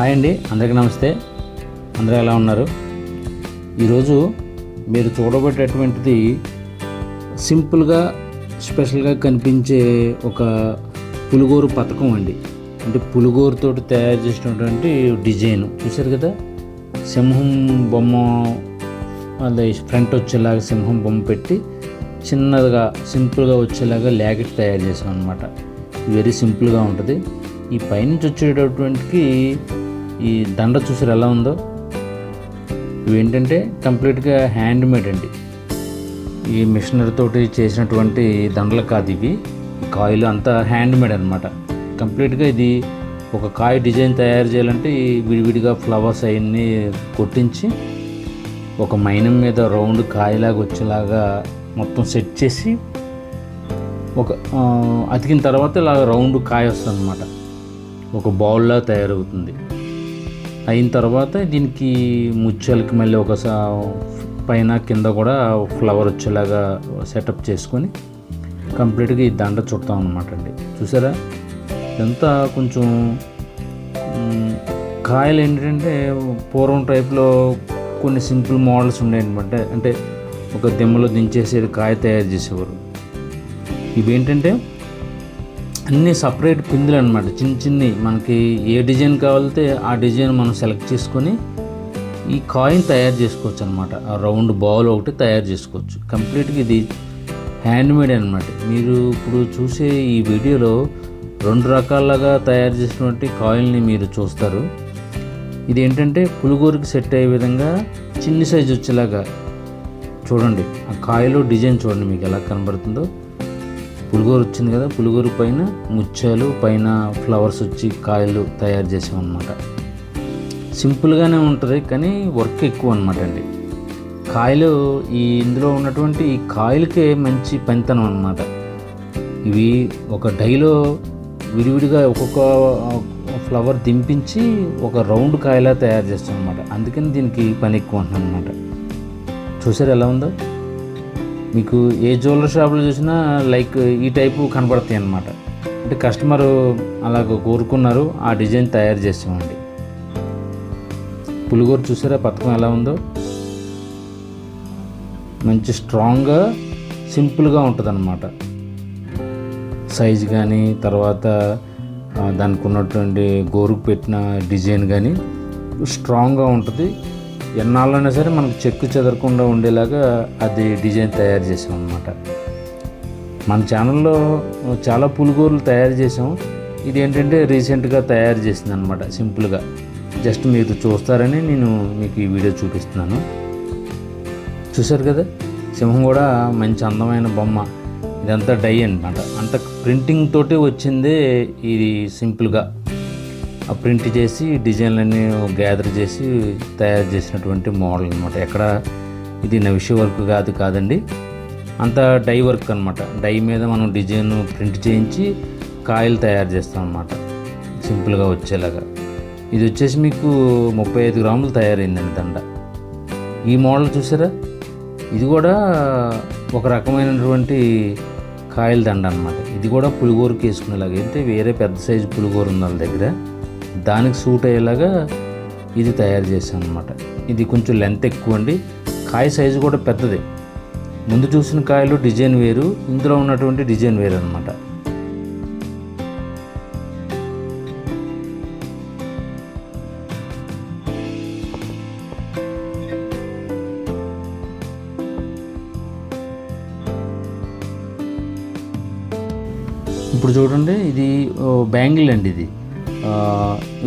Hi అండి అందరికీ నమస్తే. అందరూ ఎలా ఉన్నారు? ఈరోజు మీరు చూడబట్టేటువంటిది సింపుల్గా స్పెషల్గా కనిపించే ఒక పులిగోరు పథకం అండి. అంటే పులిగోరుతో తయారు చేసినటువంటి డిజైన్. చూశారు కదా? సింహం బొమ్మ అది ఫ్రంట్ వచ్చేలాగా సింహం బొమ్మ పెట్టి చిన్నదిగా సింపుల్గా వచ్చేలాగా ల్యాకెట్ తయారు చేసాం అనమాట వెరీ సింపుల్గా ఉంటుంది. ఈ పైనుంచి వచ్చేటటువంటికి ఈ దండ చూసారు ఎలా ఉందో? ఇవి ఏంటంటే కంప్లీట్గా హ్యాండ్ మేడ్ అండి. ఈ మిషనరీ తోటి చేసినటువంటి దండలు కాదు ఇవి. కాయలు అంతా హ్యాండ్ మేడ్ అనమాట కంప్లీట్గా ఇది ఒక కాయ డిజైన్ తయారు చేయాలంటే ఈ విడివిడిగా ఫ్లవర్స్ అవన్నీ కొట్టించి ఒక మైనం మీద రౌండ్ కాయలాగా వచ్చేలాగా మొత్తం సెట్ చేసి ఒక అతికిన తర్వాత ఇలా రౌండ్ కాయ వస్తుంది అనమాట ఒక బౌల్లా తయారవుతుంది. అయిన తర్వాత దీనికి ముత్యాలకి మళ్ళీ ఒక సా- పైన కింద కూడా ఫ్లవర్ వచ్చేలాగా సెటప్ చేసుకొని కంప్లీట్గా ఈ దండ చుడతాం అనమాట అండి. చూసారా? ఇదంతా కొంచెం కాయలు ఏంటంటే పూర్వం టైప్లో కొన్ని సింపుల్ మోడల్స్ ఉండేయన్నమాట అంటే ఒక దిమ్మలో దించేసేది కాయ తయారు చేసేవారు. ఇవేంటంటే అన్నీ సపరేట్ పిందులు అనమాట చిన్న చిన్ని మనకి ఏ డిజైన్ కావాలితే ఆ డిజైన్ మనం సెలెక్ట్ చేసుకొని ఈ కాయిన్ తయారు చేసుకోవచ్చు అనమాట ఆ రౌండ్ బౌల్ ఒకటి తయారు చేసుకోవచ్చు. కంప్లీట్గా ఇది హ్యాండ్మేడ్ అనమాట మీరు ఇప్పుడు చూసే ఈ వీడియోలో రెండు రకాలుగా తయారు చేసినటువంటి కాయిల్ని మీరు చూస్తారు. ఇది ఏంటంటే పులిగోరుకి సెట్ అయ్యే విధంగా చిన్ని సైజు వచ్చేలాగా చూడండి. ఆ కాయలో డిజైన్ చూడండి మీకు ఎలా కనబడుతుందో. పులిగోరు వచ్చింది కదా పులిగోరు పైన ముత్యాలు పైన ఫ్లవర్స్ వచ్చి కాయలు తయారు చేసామన్నమాట. సింపుల్గానే ఉంటుంది కానీ వర్క్ ఎక్కువ అనమాట అండి. కాయలు ఈ ఇందులో ఉన్నటువంటి ఈ కాయలకే మంచి పనితనం అనమాట ఇవి ఒక డైలో విడివిడిగా ఒక్కొక్క ఫ్లవర్ దింపించి ఒక రౌండ్ కాయలా తయారు చేస్తాం అనమాట అందుకని దీనికి పని ఎక్కువ అంటున్నాను అనమాట చూసారు ఎలా ఉందో? మీకు ఏ జ్యువెలరీ షాప్లో చూసినా లైక్ ఈ టైపు కనబడతాయి అన్నమాట. అంటే కస్టమర్ అలాగ కోరుకున్నారు ఆ డిజైన్ తయారు చేసామండి పులిగోరు చూసారా పథకం ఎలా ఉందో? మంచి స్ట్రాంగ్గా సింపుల్గా ఉంటుంది అన్నమాట సైజ్ కానీ తర్వాత దానికి ఉన్నటువంటి గోరుకు పెట్టిన డిజైన్ కానీ స్ట్రాంగ్గా ఉంటుంది. ఎన్నాళ్ళైనా సరే మనకు చెక్కు చెదరకుండా ఉండేలాగా అది డిజైన్ తయారు చేసాం అనమాట మన ఛానల్లో చాలా పులిగోరలు తయారు చేసాం ఇది ఏంటంటే రీసెంట్గా తయారు చేసింది అనమాట సింపుల్గా. జస్ట్ మీరు చూస్తారని నేను మీకు ఈ వీడియో చూపిస్తున్నాను. చూశారు కదా? సింహం కూడా మంచి అందమైన బొమ్మ. ఇదంతా డై అనమాట అంత ప్రింటింగ్ తోటి వచ్చిందే ఇది సింపుల్గా. ప్రింట్ చేసి డిజైన్లన్నీ గ్యాదర్ చేసి తయారు చేసినటువంటి మోడల్ అనమాట ఎక్కడ ఇది నవిష వర్క్ కాదు కాదండి. అంత డై వర్క్ అనమాట డై మీద మనం డిజైన్ ప్రింట్ చేయించి కాయలు తయారు చేస్తాం అనమాట సింపుల్గా వచ్చేలాగా. ఇది వచ్చేసి మీకు ముప్పై ఐదు గ్రాములు తయారైందండి దండ. ఈ మోడల్ చూసారా? ఇది కూడా ఒక రకమైనటువంటి కాయల దండ అనమాట ఇది కూడా పులిగోరుకి వేసుకునేలాగా. అంటే వేరే పెద్ద సైజు పులిగోరు ఉంది వాళ్ళ దగ్గర. దానికి సూట్ అయ్యేలాగా ఇది తయారు చేశాను అనమాట ఇది కొంచెం లెంత్ ఎక్కువ అండి. కాయ సైజు కూడా పెద్దది. ముందు చూసిన కాయలు డిజైన్ వేరు ఇందులో ఉన్నటువంటి డిజైన్ వేరు అనమాట ఇప్పుడు చూడండి ఇది బ్యాంగిల్ అండి ఇది.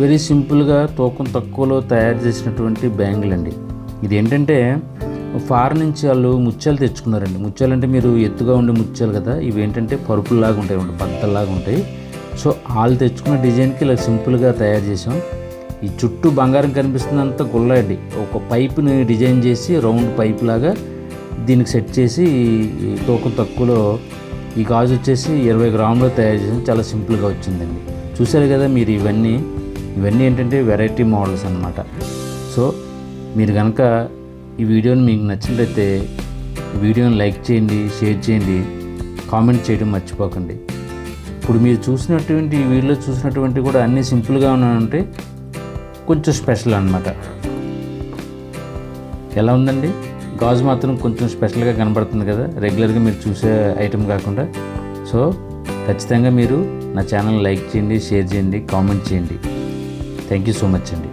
వెరీ సింపుల్గా తూకం తక్కువలో తయారు చేసినటువంటి బ్యాంగిల్ అండి. ఇది ఏంటంటే ఫారెన్ నుంచి వాళ్ళు ముత్యాలు తెచ్చుకున్నారండి. ముత్యాలు అంటే మీరు ఎత్తుగా ఉండే ముత్యాలు కదా ఇవి ఏంటంటే పరుపుల్లాగా ఉంటాయి బద్దల్లాగా ఉంటాయి. సో వాళ్ళు తెచ్చుకున్న డిజైన్కి ఇలా సింపుల్గా తయారు చేసాం. ఈ చుట్టూ బంగారం కనిపిస్తున్నంత గుల్ల అండి. ఒక పైప్ని డిజైన్ చేసి రౌండ్ పైప్ లాగా దీనికి సెట్ చేసి తూకం తక్కువలో ఈ గాజు వచ్చేసి ఇరవై గ్రాములు తయారు చేసాం. చాలా సింపుల్గా వచ్చిందండి. చూసారు కదా మీరు ఇవన్నీ? ఇవన్నీ ఏంటంటే వెరైటీ మోడల్స్ అన్నమాట. సో మీరు కనుక ఈ వీడియోని మీకు నచ్చినట్లయితే వీడియోని లైక్ చేయండి షేర్ చేయండి కామెంట్ చేయడం మర్చిపోకండి. ఇప్పుడు మీరు చూసినటువంటి ఈ వీడియోలో చూసినటువంటి కూడా అన్నీ సింపుల్గా ఉన్నాయంటే కొంచెం స్పెషల్ అనమాట ఎలా ఉందండి? గాజు మాత్రం కొంచెం స్పెషల్గా కనబడుతుంది కదా రెగ్యులర్గా మీరు చూసే ఐటెం కాకుండా. సో ఖచ్చితంగా మీరు నా ఛానల్ లైక్ చేయండి షేర్ చేయండి కామెంట్ చేయండి. థ్యాంక్ యూ సో మచ్ అండి.